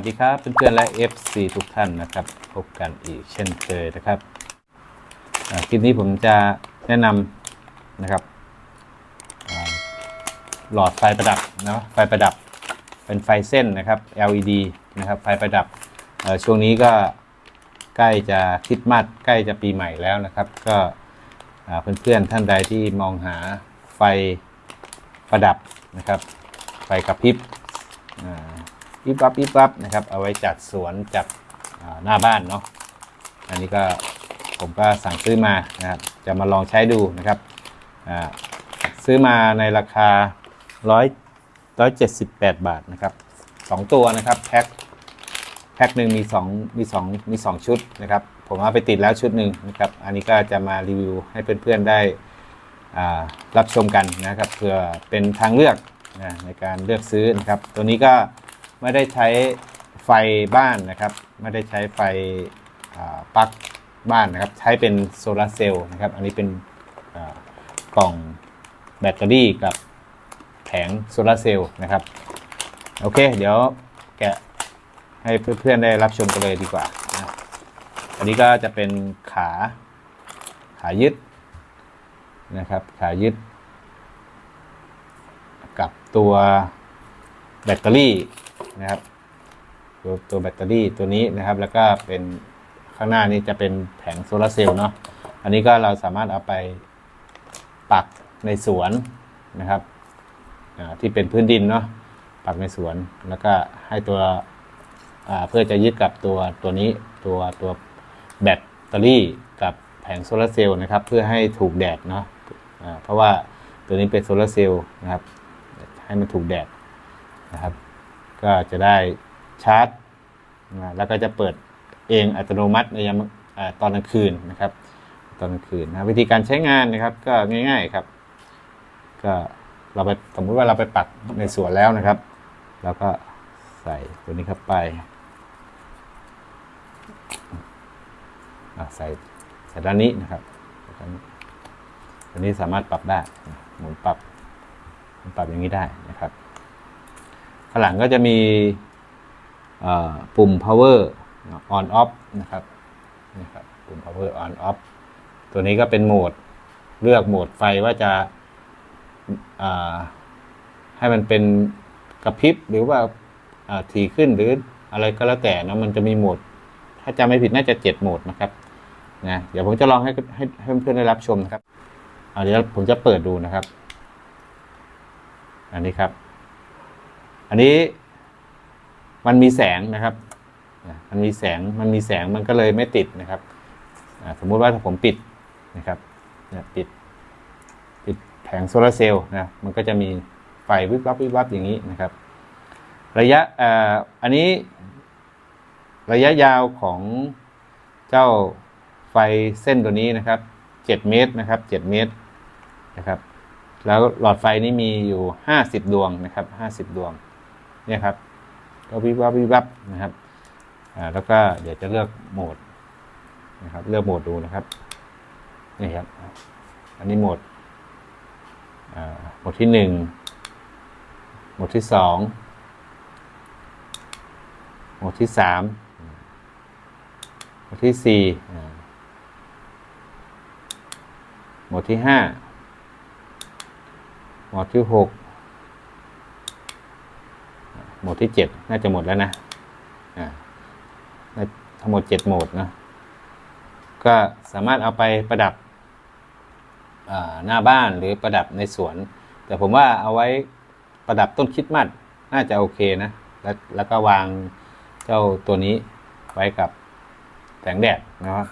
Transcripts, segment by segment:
วัสดีครับเพื่อนๆและ FC ทุกท่านนะครับ พบกันอีกเช่นเคยนะครับคลิปนี้ผมจะแนะนำนะครับหลอดไฟประดับเนาะไฟประดับเป็นไฟเส้นนะครับ LED นะครับไฟประดับช่วงนี้ก็ใกล้จะคริดมัดใกล้จะปีใหม่แล้วนะครับ ก็เพื่อนๆท่านใดที่มองหาไฟประดับนะครับ ไฟกระพริบ ปิ๊บปั๊บปิ๊บปั๊บนะครับ เอาไว้จัดสวนจัดหน้าบ้านเนาะอันนี้ก็ผมก็สั่งซื้อมานะครับ จะมาลองใช้ดูนะครับซื้อมาในราคา 100 178 บาทนะครับสองตัวนะครับแพ็คแพ็คหนึ่งมี2มี2มี 2 ชุดนะครับ ผมเอาไปติดแล้วชุดหนึ่งนะครับ อันนี้ก็จะมารีวิวให้เพื่อนๆได้รับชมกันนะครับเพื่อเป็นทางเลือกนะในการเลือกซื้อนะครับ ตัวนี้ก็ ไม่ได้ใช้ไฟบ้านนะครับ ไม่ได้ใช้ไฟปลั๊กบ้านนะครับ ใช้เป็นโซลาร์เซลล์นะครับ อันนี้เป็นกล่องแบตเตอรี่กับแผงโซลาร์เซลล์นะครับ โอเค เดี๋ยวแกะให้เพื่อนๆได้รับชมกันเลยดีกว่านะอันนี้ก็จะเป็นขาขายึดนะครับ ขายึด กับตัวแบตเตอรี่ นะครับ ตัวตัวแบตเตอรี่ตัวนี้นะครับ แล้วก็เป็นข้างหน้านี้จะเป็นแผงโซลาร์เซลล์เนาะอันนี้ก็เราสามารถเอาไปปักในสวนนะครับที่เป็นพื้นดินเนาะปักในสวนแล้วก็ให้ตัวเพื่อจะยึดกับตัวตัวนี้ตัวตัวแบตเตอรี่กับแผงโซลาร์เซลล์นะครับ เพื่อให้ถูกแดดเนาะเพราะว่าตัวนี้เป็นโซลาร์เซลล์นะครับ ให้มันถูกแดดนะครับ ก็จะได้ชาร์จนะแล้วก็จะเปิดเองอัตโนมัติในยามตอนกลางคืนนะครับ ตอนกลางคืนนะวิธีการใช้งานนะครับก็ง่ายๆครับ ก็เราไปสมมุติว่าเราไปปักในสวนแล้วนะครับ แล้วก็ใส่ตัวนี้เข้าไปใส่ใส่ด้านนี้นะครับด้านนี้ตัวนี้สามารถปรับได้หมุนปรับหมุนปรับอย่างนี้ได้นะครับ ข้างหลังก็จะมีปุ่ม power on off นะครับนะครับ ปุ่ม power on off ตัวนี้ก็เป็นโหมดเลือกโหมดไฟว่าจะาให้มันเป็นกระพริบหรือว่าาถี่ขึ้นหรืออะไรก็แล้วแต่นะมันจะมีโหมด ถ้าจำไม่ผิดน่าจะเจ็ดโหมดนะครับนะเดี๋ยวผมจะลองให้ให้ให้เพื่อนๆได้รับชมนะครับเดี๋ยวผมจะเปิดดูนะครับ อันนี้ครับ อันนี้มันมีแสงนะครับ มันมีแสง มันมีแสง มันก็เลยไม่ติดนะครับ สมมุติว่าถ้าผมปิดนะครับปิด ปิดแผงโซลาร์เซลล์นะ มันก็จะมีไฟวิบวับวิบวับอย่างนี้นะครับ ระยะอ,อันนี้ระยะยาวของเจ้าไฟเส้นตัวนี้นะครับ 7 เมตรนะครับ 7 เมตรนะครับ แล้วหลอดไฟนี้มีอยู่ห้าสิบดวงนะครับห้าสิบดวง เนี่ยครับ ก็วิบวับวิบวับนะครับอ่าแล้วก็เดี๋ยวจะเลือกโหมดนะครับ เลือกโหมดดูนะครับนี่ครับ อันนี้โหมดอ่าโหมดที่หนึ่งโหมดที่สองโหมดที่สามโหมดที่สี่โหมดที่ห้าหมวดที่หก หมดที่เจ็ดน่าจะหมดแล้วนะอ่าทั้งหมดเจ็ดโหมดนะก็สามารถเอาไปประดับหน้าบ้านหรือประดับในสวน แต่ผมว่าเอาไว้ประดับต้นคิดมัดน่าจะโอเคนะแล้วแล้วก็วางเจ้าตัวนี้ไว้กับแสงแดดนะครับ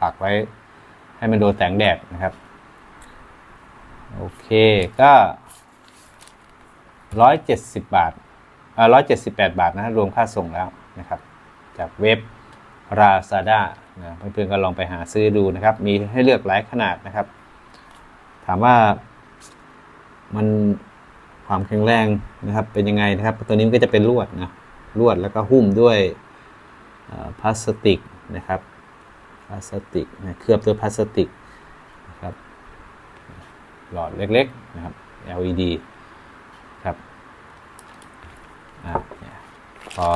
ปักไว้ให้มันโดนแสงแดดนะครับ โอเคก็ร้อยเจ็ดสิบบาท ร้อยเจ็ดสิบแปดบาทนะรวมค่าส่งแล้วนะครับ จากเว็บ Lazada นะเพื่อนๆก็ลองไปหาซื้อดูนะครับ มีให้เลือกหลายขนาดนะครับ ถามว่ามันความแข็งแรงนะครับ เป็นยังไงนะครับ ตัวนี้มันก็จะเป็นลวดนะลวดแล้วก็หุ้มด้วยพลาสติกนะครับพลาสติกนะเคลือบด้วยพลาสติกนะครับหลอดเล็กๆนะครับ LED ครับอะเนี่ย พอ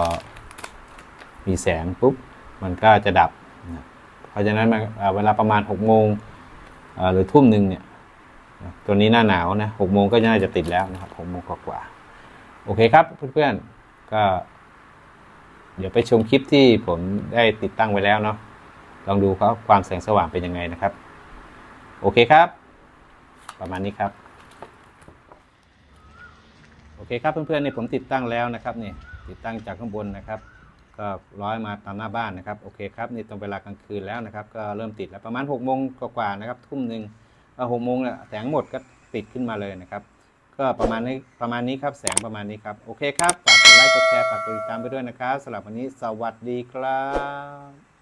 มีแสงปุ๊บมันก็จะดับนะเพราะฉะนั้นเวลาประมาณ6กโมงหรือทุ่มหนึ่งเนี่ยตัวนี้หน้าหนาวนะหกโมงก็น่าจะติดแล้วนะครับหกโมงกว่าโอเคครับเพื่อนๆก็ เดี๋ยวไปชมคลิปที่ผมได้ติดตั้งไว้แล้วเนาะลองดูครับความแสงสว่างเป็นยังไงนะครับ โอเคครับ ประมาณนี้ครับ โอเคครับเพื่อนๆนี่ผมติดตั้งแล้วนะครับนี่ ติดตั้งจากข้างบนนะครับ ก็ร้อยมาตามหน้าบ้านนะครับโอเคครับนี่ตรงเวลากลางคืนแล้วนะครับ ก็เริ่มติดแล้วประมาณ6กโมงกว่าๆนะครับ ทุ่มหนึ่งหกโมงเนี่ยแสงหมดก็ติดขึ้นมาเลยนะครับ ก็ประมาณนี้ประมาณนี้ครับแสงประมาณนี้ครับโอเคครับฝากกดไลค์กดแชร์ฝากกดติดตามไปด้วยนะครับสำหรับวันนี้สวัสดีครับ